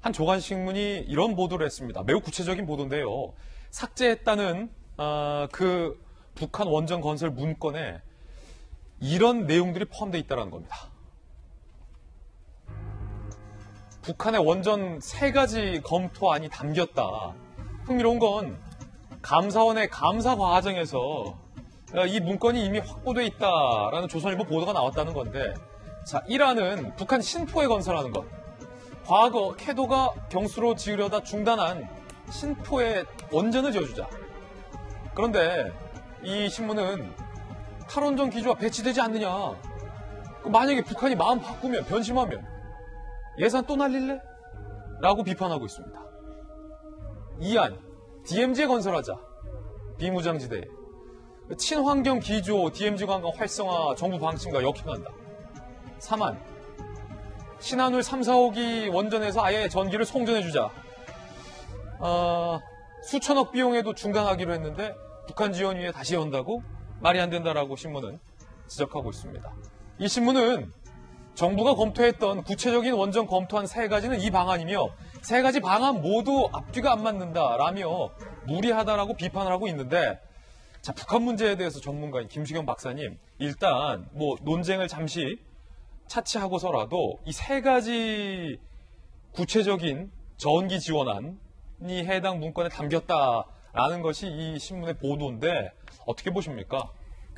한 조간신문이 이런 보도를 했습니다. 매우 구체적인 보도인데요. 삭제했다는 아, 그 북한 원전 건설 문건에 이런 내용들이 포함되어 있다는 겁니다. 북한의 원전 세 가지 검토안이 담겼다. 흥미로운 건 감사원의 감사 과정에서 이 문건이 이미 확보돼 있다라는 조선일보 보도가 나왔다는 건데, 자, 1화는 북한 신포에 건설하는 것. 과거 캐도가 경수로 지으려다 중단한 신포에 원전을 지어주자. 그런데 이 신문은 탈원전 기조가 배치되지 않느냐. 만약에 북한이 마음 바꾸면, 변심하면 예산 또 날릴래? 라고 비판하고 있습니다. 이안, DMZ 건설하자. 비무장지대에. 친환경 기조, DMZ 관광 활성화 정부 방침과 역행한다. 3안, 신한울 3, 4호기 원전에서 아예 전기를 송전해주자. 어, 수천억 비용에도 중단하기로 했는데 북한 지원 위에 다시 연다고 말이 안 된다라고 신문은 지적하고 있습니다. 이 신문은 정부가 검토했던 구체적인 원전 검토한 세 가지는 이 방안이며 세 가지 방안 모두 앞뒤가 안 맞는다라며 무리하다라고 비판을 하고 있는데 자 북한 문제에 대해서 전문가인 김수경 박사님 일단 뭐 논쟁을 잠시 차치하고서라도 이 세 가지 구체적인 전기 지원안이 해당 문건에 담겼다라는 것이 이 신문의 보도인데 어떻게 보십니까?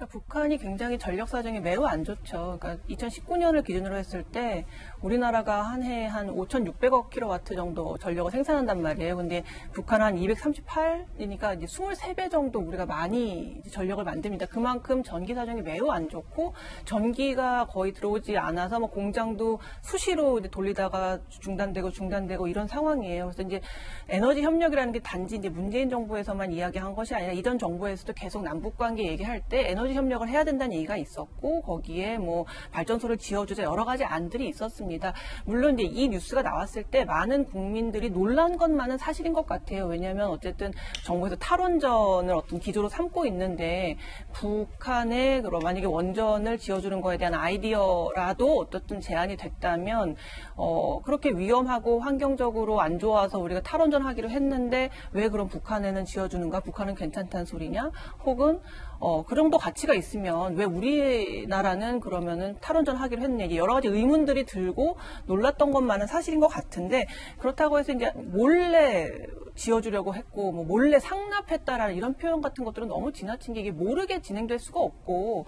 그러니까 북한이 굉장히 전력 사정이 매우 안 좋죠. 그러니까 2019년을 기준으로 했을 때 우리나라가 한 해에 한 5,600억 킬로와트 정도 전력을 생산한단 말이에요. 근데 북한은 한 238이니까 이제 23배 정도 우리가 많이 전력을 만듭니다. 그만큼 전기 사정이 매우 안 좋고 전기가 거의 들어오지 않아서 뭐 공장도 수시로 돌리다가 중단되고 중단되고 이런 상황이에요. 그래서 이제 에너지 협력이라는 게 단지 이제 문재인 정부에서만 이야기한 것이 아니라 이전 정부에서도 계속 남북 관계 얘기할 때 에너지 협력을 해야 된다는 얘기가 있었고 거기에 뭐 발전소를 지어주자 여러 가지 안들이 있었습니다. 물론 이제 이 뉴스가 나왔을 때 많은 국민들이 놀란 것만은 사실인 것 같아요. 왜냐하면 어쨌든 정부에서 탈원전을 어떤 기조로 삼고 있는데 북한에 그럼 만약에 원전을 지어주는 거에 대한 아이디어라도 어떻든 제안이 됐다면 어 그렇게 위험하고 환경적으로 안 좋아서 우리가 탈원전 하기로 했는데 왜 그럼 북한에는 지어주는가? 북한은 괜찮다는 소리냐? 혹은 어, 그 정도 가치가 있으면 왜 우리나라는 그러면은 탈원전 하기로 했느냐 여러 가지 의문들이 들고 놀랐던 것만은 사실인 것 같은데 그렇다고 해서 이제 몰래 지어주려고 했고 뭐 몰래 상납했다라는 이런 표현 같은 것들은 너무 지나친 게 이게 모르게 진행될 수가 없고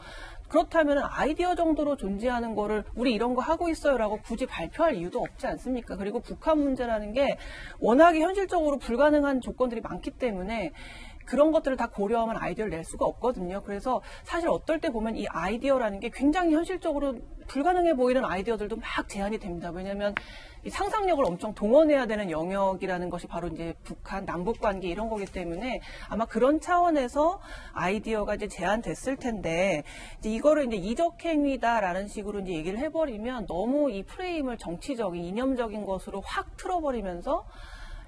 그렇다면 아이디어 정도로 존재하는 거를 우리 이런 거 하고 있어요라고 굳이 발표할 이유도 없지 않습니까? 그리고 북한 문제라는 게 워낙에 현실적으로 불가능한 조건들이 많기 때문에 그런 것들을 다 고려하면 아이디어를 낼 수가 없거든요. 그래서 사실 어떨 때 보면 이 아이디어라는 게 굉장히 현실적으로 불가능해 보이는 아이디어들도 막 제한이 됩니다. 왜냐하면 이 상상력을 엄청 동원해야 되는 영역이라는 것이 바로 이제 북한 남북 관계 이런 거기 때문에 아마 그런 차원에서 아이디어가 이제 제한됐을 텐데 이제 이거를 이제 이적행위다라는 식으로 이제 얘기를 해버리면 너무 이 프레임을 정치적인 이념적인 것으로 확 틀어버리면서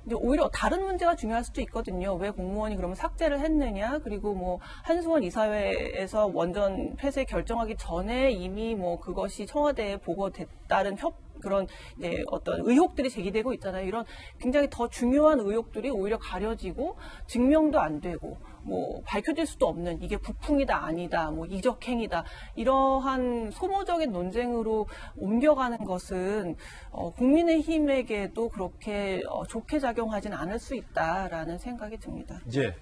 이제 오히려 다른 문제가 중요할 수도 있거든요. 왜 공무원이 그러면 삭제를 했느냐? 그리고 뭐 한수원 이사회에서 원전 폐쇄 결정하기 전에 이미 뭐 그것이 청와대에 보고됐다는 협 그런 이제 어떤 의혹들이 제기되고 있잖아요. 이런 굉장히 더 중요한 의혹들이 오히려 가려지고 증명도 안 되고 뭐 밝혀질 수도 없는 이게 북풍이다 아니다 뭐 이적행위다 이러한 소모적인 논쟁으로 옮겨가는 것은 어, 국민의힘에게도 그렇게 어, 좋게 작용하진 않을 수 있다라는 생각이 듭니다. 예.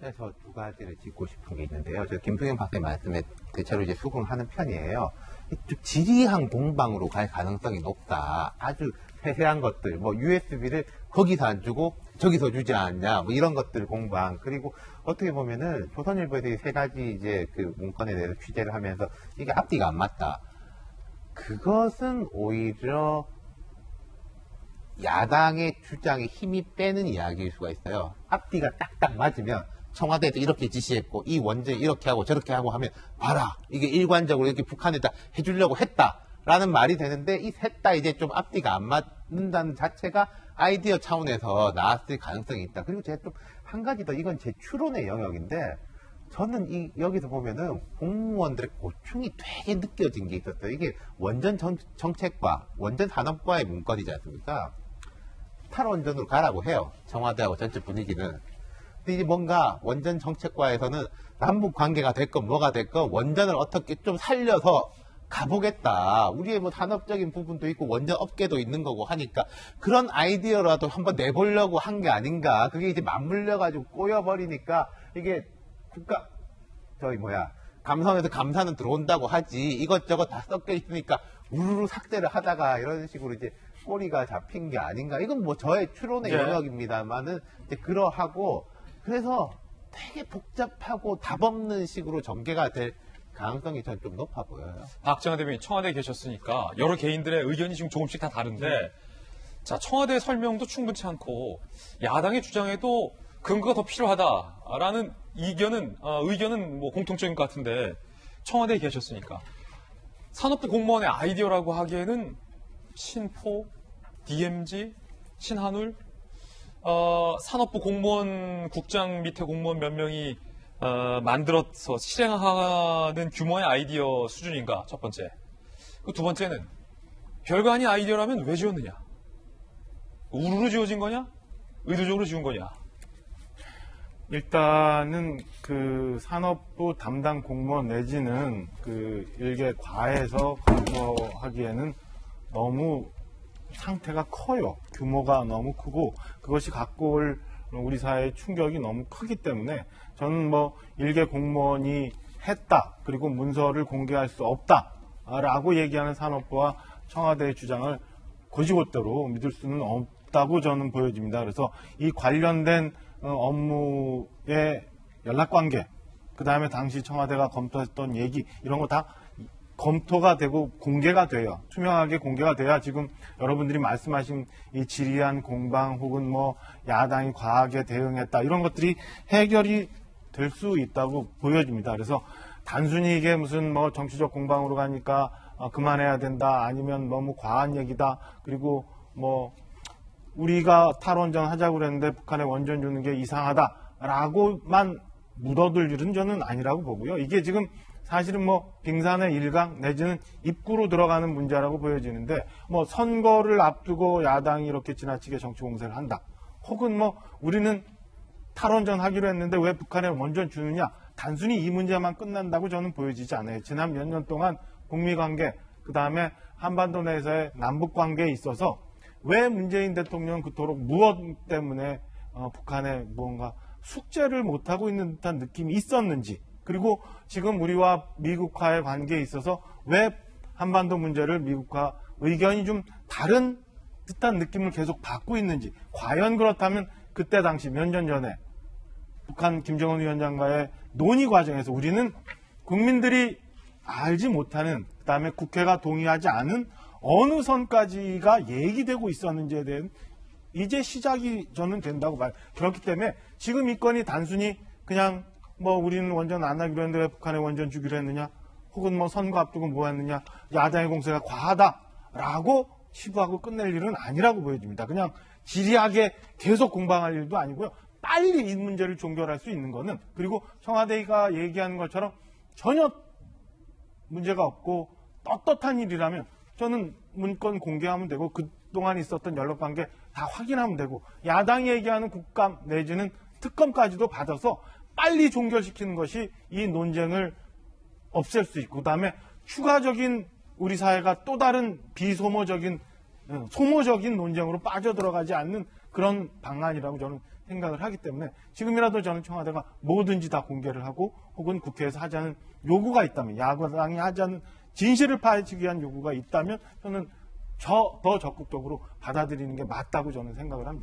그래서 두 가지를 짚고 싶은 게 있는데요. 저 김풍현 박사님 말씀에 대체로 이제 수긍하는 편이에요. 좀 지리한 공방으로 갈 가능성이 높다. 아주 세세한 것들, 뭐 USB를 거기서 안 주고 저기서 주지 않냐, 뭐 이런 것들 공방. 그리고 어떻게 보면은 조선일보에서 이 세 가지 이제 그 문건에 대해서 취재를 하면서 이게 앞뒤가 안 맞다. 그것은 오히려 야당의 주장에 힘이 빼는 이야기일 수가 있어요. 앞뒤가 딱딱 맞으면 청와대에서 이렇게 지시했고 이 원전 이렇게 하고 저렇게 하고 하면 봐라 이게 일관적으로 이렇게 북한에다 해주려고 했다라는 말이 되는데 이셋다 이제 좀 앞뒤가 안 맞는다는 자체가 아이디어 차원에서 나왔을 가능성이 있다. 그리고 제가 좀 한 가지 더 이건 제 추론의 영역인데 저는 이 여기서 보면은 공무원들의 고충이 되게 느껴진 게 있었어요. 이게 원전 정, 정책과 원전 산업과의 문건이지 않습니까? 탈원전으로 가라고 해요. 청와대하고 전체 분위기는. 이제 뭔가 원전 정책과에서는 남북 관계가 됐건 뭐가 됐건 원전을 어떻게 좀 살려서 가보겠다. 우리의 뭐 산업적인 부분도 있고 원전 업계도 있는 거고 하니까 그런 아이디어라도 한번 내보려고 한 게 아닌가. 그게 이제 맞물려 가지고 꼬여버리니까 이게 국가 저희 뭐야 감성에서 감사는 들어온다고 하지 이것저것 다 섞여 있으니까 우르르 삭제를 하다가 이런 식으로 이제 꼬리가 잡힌 게 아닌가 이건 뭐 저의 추론의 예. 영역입니다만은 이제 그러하고 그래서 되게 복잡하고 답 없는 식으로 전개가 될 가능성이 전좀 높아 보여요. 박정환 대변인 청와대에 계셨으니까 여러 개인들의 의견이 지금 조금씩 다 다른데 자 청와대 설명도 충분치 않고 야당의 주장에도 근거가 더 필요하다라는 의견은 어, 의견은 뭐 공통적인 것 같은데 청와대에 계셨으니까 산업부 공무원의 아이디어라고 하기에는 신포, DMZ, 신한울 어, 산업부 공무원 국장 밑에 공무원 몇 명이 어, 만들어서 실행하는 규모의 아이디어 수준인가 첫 번째. 그두 번째는 별거 아닌 아이디어라면 왜 지었느냐? 우르르 지어진 거냐? 의도적으로 지은 거냐? 일단은 그 산업부 담당 공무원 내지는 그 일개 과에서 검토하기에는 너무 상태가 커요. 규모가 너무 크고 그것이 갖고 올 우리 사회의 충격이 너무 크기 때문에 저는 뭐 일개 공무원이 했다 그리고 문서를 공개할 수 없다라고 얘기하는 산업부와 청와대의 주장을 고지고대로 믿을 수는 없다고 저는 보여집니다. 그래서 이 관련된 어, 업무의 연락관계, 그 다음에 당시 청와대가 검토했던 얘기 이런 거 다 검토가 되고 공개가 돼요. 투명하게 공개가 돼야 지금 여러분들이 말씀하신 이 지리한 공방 혹은 뭐 야당이 과하게 대응했다 이런 것들이 해결이 될 수 있다고 보여집니다. 그래서 단순히 이게 무슨 뭐 정치적 공방으로 가니까 어, 그만해야 된다 아니면 너무 과한 얘기다 그리고 뭐 우리가 탈원전 하자고 그랬는데 북한에 원전 주는 게 이상하다라고만 묻어둘 일은 저는 아니라고 보고요. 이게 지금 사실은 뭐 빙산의 일강 내지는 입구로 들어가는 문제라고 보여지는데 뭐 선거를 앞두고 야당이 이렇게 지나치게 정치 공세를 한다. 혹은 뭐 우리는 탈원전 하기로 했는데 왜 북한에 원전 주느냐? 단순히 이 문제만 끝난다고 저는 보여지지 않아요. 지난 몇 년 동안 북미 관계, 그 다음에 한반도 내에서의 남북 관계에 있어서 왜 문재인 대통령은 그토록 무엇 때문에 어, 북한에 무언가 숙제를 못하고 있는 듯한 느낌이 있었는지 그리고 지금 우리와 미국과의 관계에 있어서 왜 한반도 문제를 미국과 의견이 좀 다른 듯한 느낌을 계속 받고 있는지 과연 그렇다면 그때 당시 몇 년 전에 북한 김정은 위원장과의 논의 과정에서 우리는 국민들이 알지 못하는 그다음에 국회가 동의하지 않은 어느 선까지가 얘기되고 있었는지에 대한 이제 시작이 저는 된다고 말. 그렇기 때문에 지금 이 건이 단순히 그냥 뭐 우리는 원전 안 하기로 했는데 왜 북한에 원전 주기로 했느냐, 혹은 뭐 선거 앞두고 뭐 했느냐, 야당의 공세가 과하다라고 치부하고 끝낼 일은 아니라고 보여집니다. 그냥 지리하게 계속 공방할 일도 아니고요. 빨리 이 문제를 종결할 수 있는 거는 그리고 청와대가 얘기하는 것처럼 전혀 문제가 없고 떳떳한 일이라면 저는 문건 공개하면 되고 그동안 있었던 연락관계 다 확인하면 되고 야당이 얘기하는 국감 내지는 특검까지도 받아서 빨리 종결시키는 것이 이 논쟁을 없앨 수 있고 그다음에 추가적인 우리 사회가 또 다른 비소모적인 어, 소모적인 논쟁으로 빠져들어가지 않는 그런 방안이라고 저는 생각을 하기 때문에 지금이라도 저는 청와대가 뭐든지 다 공개를 하고 혹은 국회에서 하자는 요구가 있다면 야당이 하자는 진실을 파헤치기 위한 요구가 있다면 저는 저더 적극적으로 받아들이는 게 맞다고 저는 생각을 합니다.